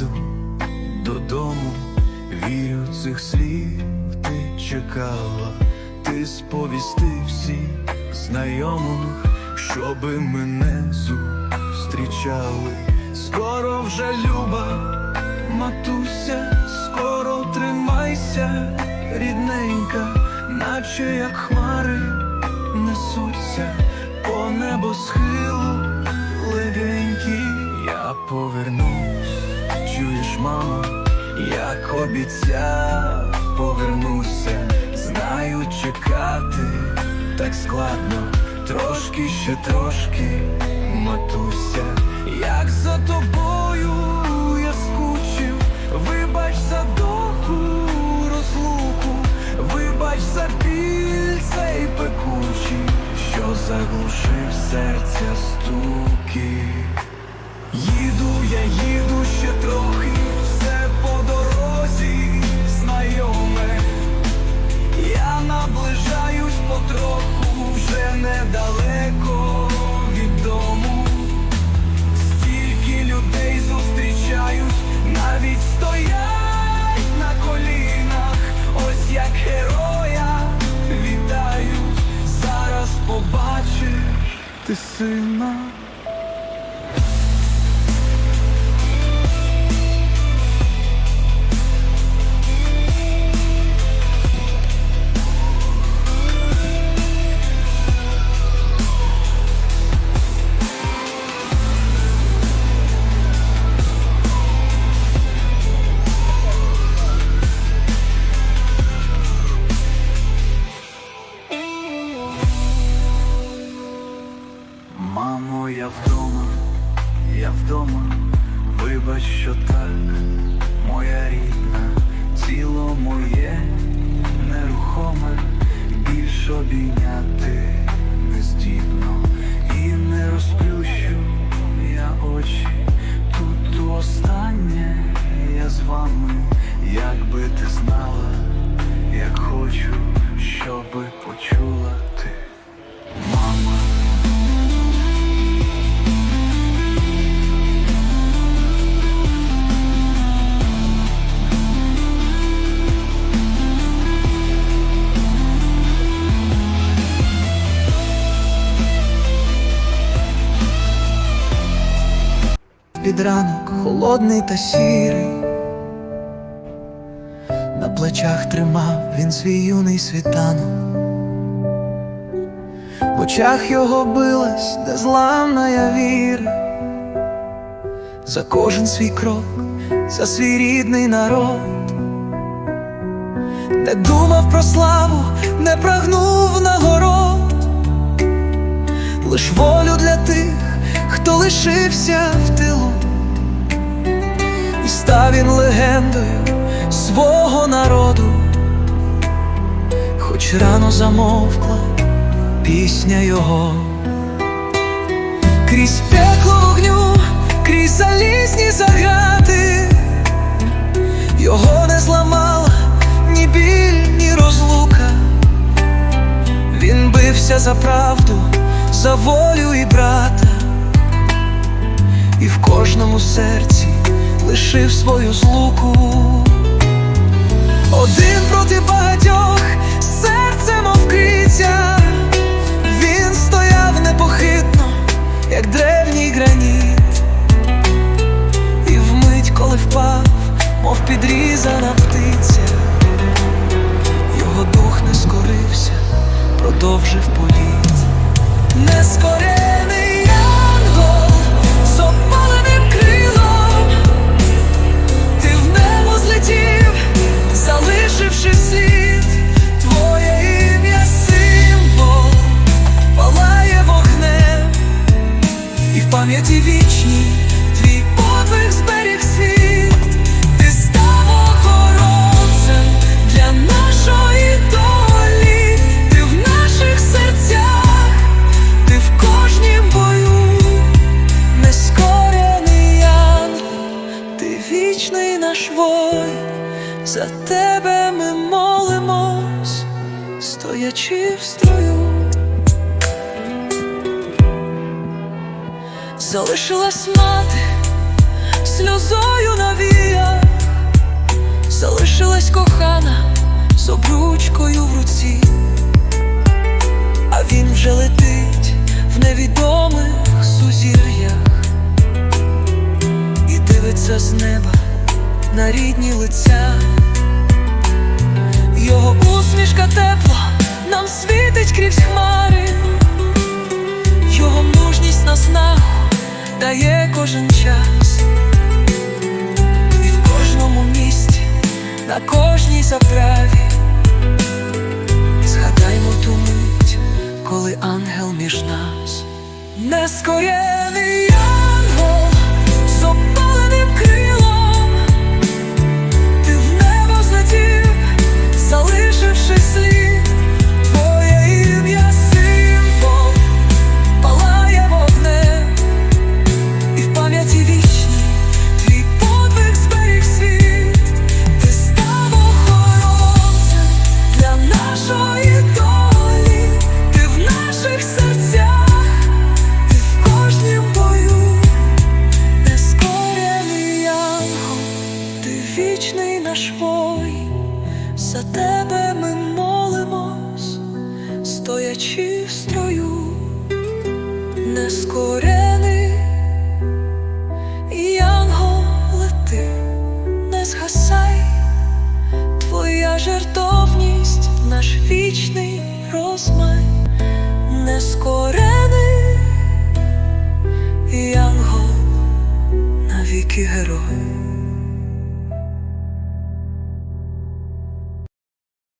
піду додому, вірю цих слів, ти чекала, ти сповісти всіх знайомих, щоби мене зустрічали, скоро вже люба, матуся, скоро тримайся, рідненька, наче як хмари несуться. По небосхилу легенькі я поверну мамо, як обіцяв, повернуся, знаю чекати так складно, трошки ще трошки, матуся, як за тобою я скучив, вибач за довгу розлуку, вибач за біль цей пекучий, що заглушив серця стуки. Їду, я їду ще трохи, ти сина. Вибач, що так, моя рідна, тіло моє нерухоме, більш обійняти не здібно і не розплющу я очі. Тут останнє я з вами, якби ти знала, як хочу, щоби почула Під холодний та сірий, на плечах тримав він свій юний світанок, в очах його билась незламна віра, за кожен свій крок, за свій рідний народ, не думав про славу, не прагнув нагород, лиш волю для тих, хто лишився в тилу, став він легендою свого народу, хоч рано замовкла пісня його, крізь пекло вогню, крізь залізні загати, його не зламала ні біль, ні розлука. Він бився за правду, за волю і брата, і в кожному серці лишив свою злуку. Один проти багатьох, серце мов криця, він стояв непохитно, як древній пам'яті вічній твій подвиг зберіг світ, ти став охоронцем для нашої долі, ти в наших серцях, ти в кожнім бою, нескорений янгол, ти вічний наш воїн, за тебе ми молимось, стоячи в строю. залишилась мати сльозою на віях, залишилась кохана з обручкою в руці, а він вже летить в невідомих сузір'ях і дивиться з неба на рідні лиця. на кожній затраві, згадаймо ту мить, коли ангел між нас не скорє. корени, янголи лети, не згасай, твоя жертовність, наш вічний розмай, не скорений, янгол навіки герой.